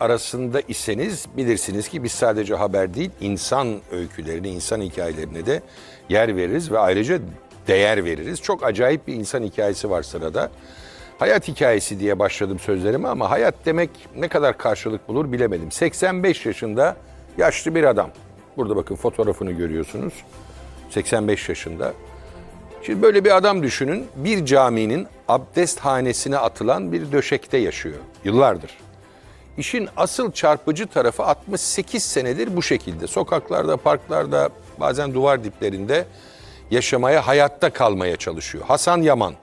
arasında iseniz bilirsiniz ki biz sadece haber değil insan öykülerine, insan hikayelerine de yer veririz ve ayrıca değer veririz. Çok acayip bir insan hikayesi var sırada. Hayat hikayesi diye başladım sözlerime ama hayat demek ne kadar karşılık bulur bilemedim. 85 yaşında yaşlı bir adam. Burada bakın fotoğrafını görüyorsunuz. 85 yaşında. Şimdi böyle bir adam düşünün. Bir caminin abdesthanesine atılan bir döşekte yaşıyor. Yıllardır. İşin asıl çarpıcı tarafı 68 senedir bu şekilde. Sokaklarda, parklarda, bazen duvar diplerinde yaşamaya, hayatta kalmaya çalışıyor. Hasan Yaman.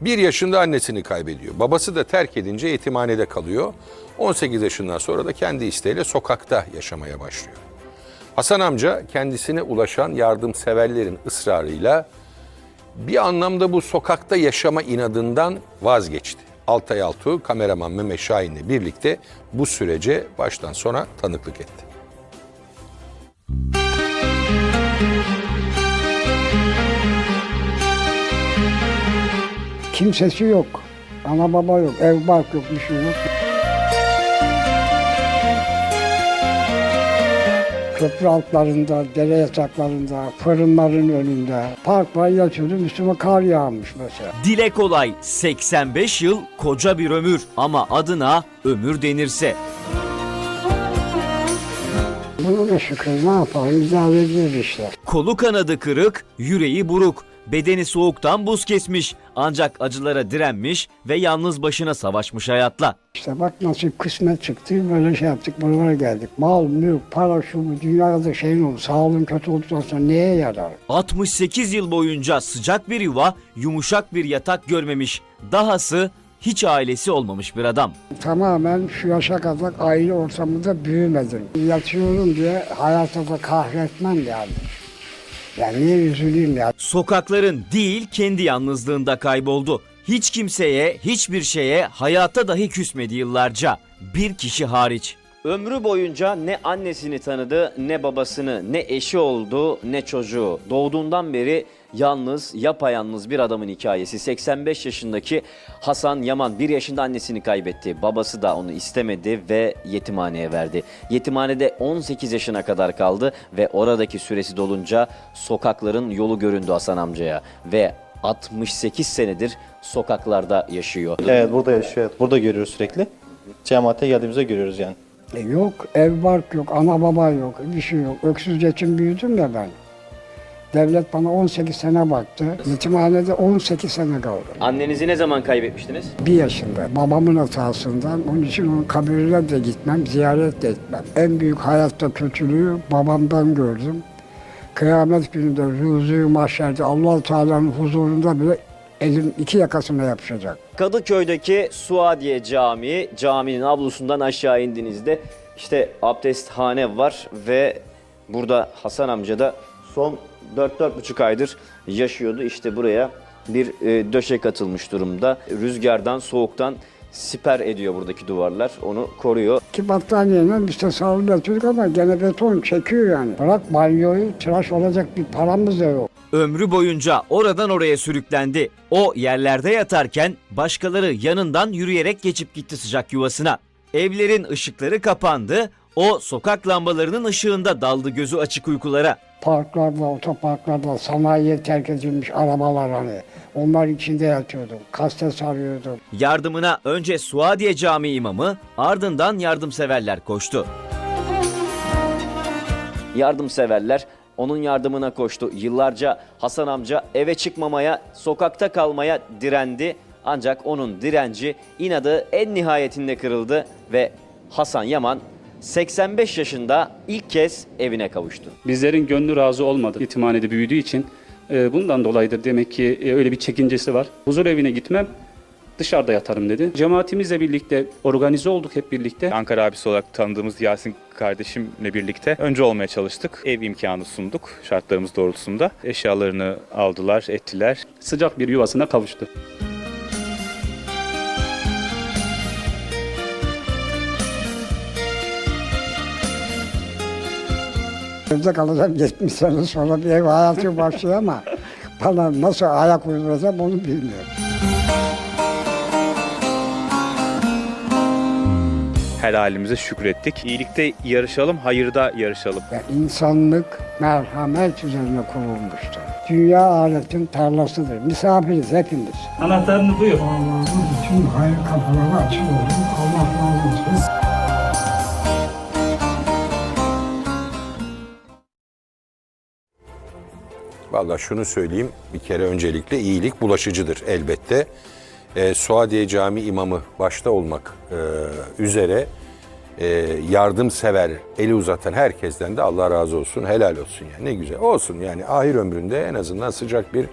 Bir yaşında annesini kaybediyor. Babası da terk edince yetimhanede kalıyor. 18 yaşından sonra da kendi isteğiyle sokakta yaşamaya başlıyor. Hasan amca kendisine ulaşan yardımseverlerin ısrarıyla bir anlamda bu sokakta yaşama inadından vazgeçti. Altay Altuğ, kameraman Mehmet Şahin'le birlikte bu sürece baştan sona tanıklık etti. Kimsesi yok. Ana baba yok, ev bark yok, bir şey yok. Köprü altlarında, dere yataklarında, fırınların önünde, parklar yatıyordum, üstüme kar yağmış mesela. Dile kolay 85 yıl koca bir ömür ama adına ömür denirse. Bunu da şükür ne yapalım, idare ediyoruz işte. Kolu kanadı kırık, yüreği buruk. Bedeni soğuktan buz kesmiş ancak acılara direnmiş ve yalnız başına savaşmış hayatla. İşte bak nasıl kısmet çıktı, böyle şey yaptık, buralara geldik. Mal, mülk, para, şu bu, dünyada şeyin olur, sağlığın kötü olduktan sonra neye yarar? 68 yıl boyunca sıcak bir yuva, yumuşak bir yatak görmemiş. Dahası hiç ailesi olmamış bir adam. Tamamen şu yaşa kadar aile ortamında büyümedim. Yatıyorum diye hayata da kahretmem yani. Yani niye üzüleyim ya? Sokakların değil kendi yalnızlığında kayboldu. Hiç kimseye, hiçbir şeye, hayata dahi küsmedi yıllarca. Bir kişi hariç. Ömrü boyunca ne annesini tanıdı, ne babasını, ne eşi oldu, ne çocuğu. Doğduğundan beri yalnız, yapayalnız bir adamın hikayesi. 85 yaşındaki Hasan Yaman bir yaşında annesini kaybetti. Babası da onu istemedi ve yetimhaneye verdi. Yetimhanede 18 yaşına kadar kaldı ve oradaki süresi dolunca sokakların yolu göründü Hasan amcaya ve 68 senedir sokaklarda yaşıyor. Evet burada yaşıyor. Evet, burada görüyoruz sürekli. Cemaate geldiğimizde görüyoruz yani. E yok, ev bark yok, ana baba yok, bir şey yok. Öksüz yetim büyüdüm ya ben. Devlet bana 18 sene baktı. Yetimhanede 18 sene kaldım. Annenizi ne zaman kaybetmiştiniz? Bir yaşında. Babamın hatasından. Onun için onun kabirine de gitmem, ziyaret de etmem. En büyük hayatta kötülüğü babamdan gördüm. Kıyamet gününde ruzu mahşerde allah Teala'nın huzurunda bile elim iki yakasına yapışacak. Kadıköy'deki Suadiye Camii, caminin avlusundan aşağı indiğinizde işte abdesthane var ve burada Hasan amca da son 4-4,5 aydır yaşıyordu. İşte buraya bir e, döşek atılmış durumda. Rüzgardan, soğuktan siper ediyor buradaki duvarlar. Onu koruyor. Ki battaniyeyle biz de sağlık yatıyorduk ama gene beton çekiyor yani. Bırak banyoyu tıraş olacak bir paramız da yok. Ömrü boyunca oradan oraya sürüklendi. O yerlerde yatarken başkaları yanından yürüyerek geçip gitti sıcak yuvasına. Evlerin ışıkları kapandı. O sokak lambalarının ışığında daldı gözü açık uykulara. Parklarda, otoparklarda sanayiye terk edilmiş arabalar hani. Onlar içinde yatıyordum. Kaste sarıyordum. Yardımına önce Suadiye Camii imamı, ardından yardımseverler koştu. Yardımseverler onun yardımına koştu. Yıllarca Hasan amca eve çıkmamaya, sokakta kalmaya direndi. Ancak onun direnci, inadı en nihayetinde kırıldı ve Hasan Yaman 85 yaşında ilk kez evine kavuştu. Bizlerin gönlü razı olmadı yetimhanede büyüdüğü için. E, bundan dolayıdır demek ki e, öyle bir çekincesi var. Huzur evine gitmem dışarıda yatarım dedi. Cemaatimizle birlikte organize olduk hep birlikte. Ankara abisi olarak tanıdığımız Yasin kardeşimle birlikte önce olmaya çalıştık. Ev imkanı sunduk şartlarımız doğrultusunda. Eşyalarını aldılar, ettiler. Sıcak bir yuvasına kavuştu. Evde kalacağım 70 sene sonra bir ev hayatı başlıyor ama bana nasıl ayak uyduracağım onu bilmiyorum. her halimize şükrettik. İyilikte yarışalım, hayırda yarışalım. Ve insanlık merhamet üzerine kurulmuştur. Dünya aletin tarlasıdır. Misafiriz hepimiz. Anahtarını buyur. Allah'ın bütün hayır kapıları açık olsun. Allah razı olsun. Vallahi şunu söyleyeyim bir kere öncelikle iyilik bulaşıcıdır elbette. Ee, Suadiye Cami imamı başta olmak e, üzere e, yardımsever, eli uzatan herkesten de Allah razı olsun, helal olsun yani ne güzel. Olsun yani ahir ömründe en azından sıcak bir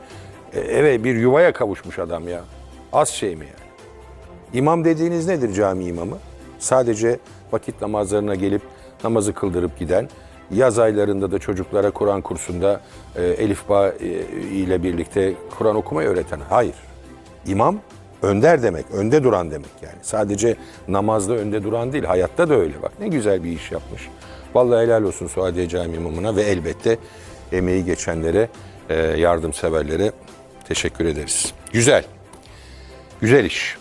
e, eve bir yuvaya kavuşmuş adam ya. Az şey mi yani? İmam dediğiniz nedir cami imamı? Sadece vakit namazlarına gelip namazı kıldırıp giden, yaz aylarında da çocuklara Kur'an kursunda e, Elif Ba e, ile birlikte Kur'an okumayı öğreten. Hayır. İmam önder demek, önde duran demek yani. Sadece namazda önde duran değil, hayatta da öyle bak. Ne güzel bir iş yapmış. Vallahi helal olsun Suadiye Cami imamına ve elbette emeği geçenlere, e, yardımseverlere teşekkür ederiz. Güzel. Güzel iş.